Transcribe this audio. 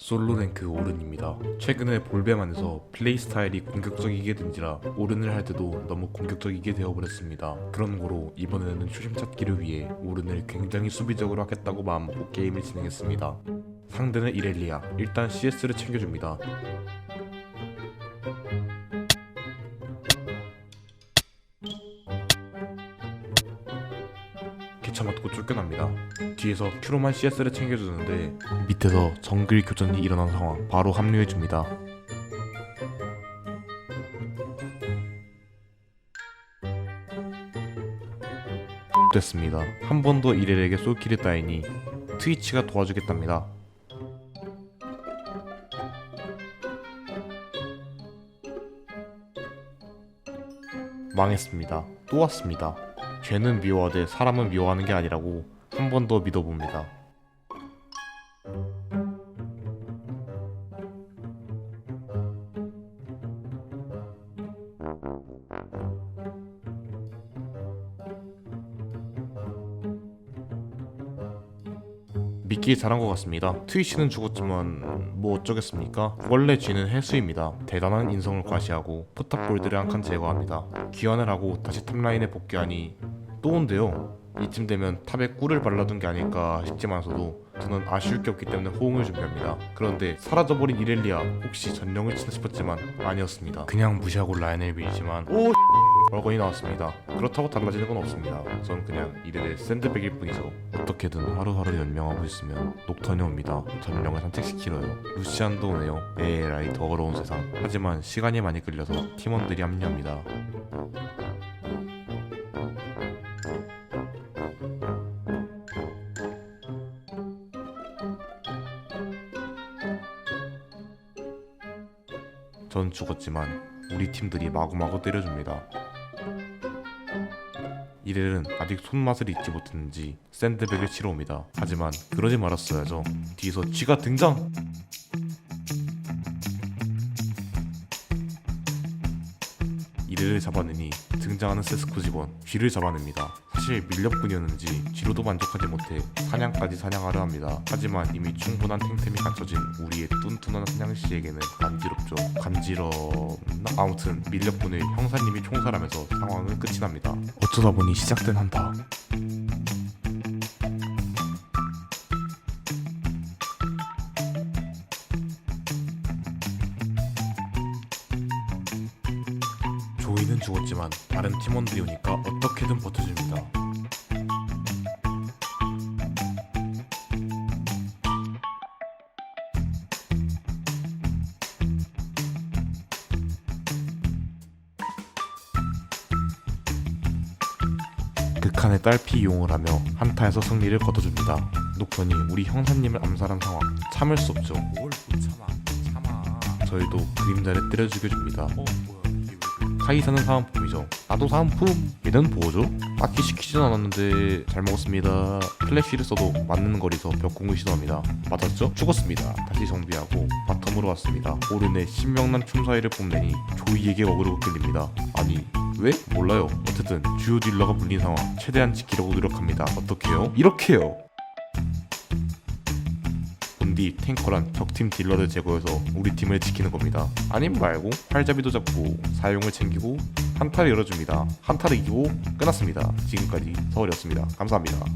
솔로랭크 오른입니다. 최근에 볼배만에서 플레이 스타일이 공격적이게 된지라 오른을 할 때도 너무 공격적이게 되어버렸습니다. 그런 거로 이번에는 초심 찾기를 위해 오른을 굉장히 수비적으로 하겠다고 마음먹고 게임을 진행했습니다. 상대는 이렐리아. 일단 CS를 챙겨줍니다. 맞고 쫓겨납니다. 뒤에서 큐로만 CS를 챙겨주는데 밑에서 정글 교전이 일어난 상황 바로 합류해줍니다. 됐습니다. 한 번 더 이렐에게 쏠킬을 따이니 트위치가 도와주겠답니다. 망했습니다. 또 왔습니다. 죄는 미워하되 사람은 미워하는 게 아니라고 한 번 더 믿어봅니다. 믿기 잘한 것 같습니다. 트위치는 죽었지만 뭐 어쩌겠습니까? 원래 쥐는 해수입니다. 대단한 인성을 과시하고 포탑 골드를 한 칸 제거합니다. 귀환을 하고 다시 탑라인에 복귀하니 또 온대요. 이쯤 되면 탑에 꿀을 발라둔 게 아닐까 싶지만서도 저는 아쉬울 게 없기 때문에 호응을 준비합니다. 그런데 사라져버린 이렐리아 혹시 전령을 치나 싶었지만 아니었습니다. 그냥 무시하고 라인을 밀지만 오 얼건이 나왔습니다. 그렇다고 달라지는 건 없습니다. 전 그냥 이들의 샌드백일 뿐이죠. 어떻게든 하루하루 연명하고 있으면 녹턴이 옵니다. 전령을 산책시키러요. 루시안도 오네요. 에라이 더러운 세상. 하지만 시간이 많이 끌려서 팀원들이 합류합니다. 전 죽었지만 우리 팀들이 마구마구 때려줍니다. 이렐은 아직 손맛을 잊지 못했는지 샌드백을 치러 옵니다. 하지만 그러지 말았어야죠. 뒤에서 쥐가 등장! 이렐을 잡아내니 등장하는 세스코 직원 쥐를 잡아냅니다. 사실 밀렵꾼이었는지 쥐로도 만족하지 못해 사냥까지 사냥하려 합니다. 하지만 이미 충분한 탱템이 갖춰진 우리의 뚠뚠한 사냥씨에게는 간지럽죠. 간지럽나? 아무튼 밀렵꾼을 형사님이 총살하면서 상황은 끝이 납니다. 어쩌다 보니 시작된 한타. 조이는 죽었지만 다른 팀원들이 오니까 어떻게든 버텨줍니다. 극한의 딸피 이용을 하며 한타에서 승리를 거둬줍니다. 녹턴이 우리 형사님을 암살한 상황 참을 수 없죠. 뭘 못 참아 참아 저희도 그림자를 때려 죽여줍니다. 어 카이사는 사은품이죠. 나도 사은품. 얘는 보호죠. 딱히 시키진 않았는데 잘 먹었습니다. 플래시를 써도 맞는 거리서 벽공을 시도합니다. 맞았죠? 죽었습니다. 다시 정비하고 바텀으로 왔습니다. 오른의 신명난 춤사위를 뽐내니 조이에게 어그로 끌립니다. 아니 왜? 몰라요. 어쨌든 주요 딜러가 물린 상황 최대한 지키려고 노력합니다. 어떻게요? 이렇게요. 본디 탱커란 적팀 딜러를 제거해서 우리 팀을 지키는 겁니다. 아님 말고 활잡이도 잡고 사용을 챙기고 한타를 열어줍니다. 한타를 이기고 끝났습니다. 지금까지 서울이었습니다. 감사합니다.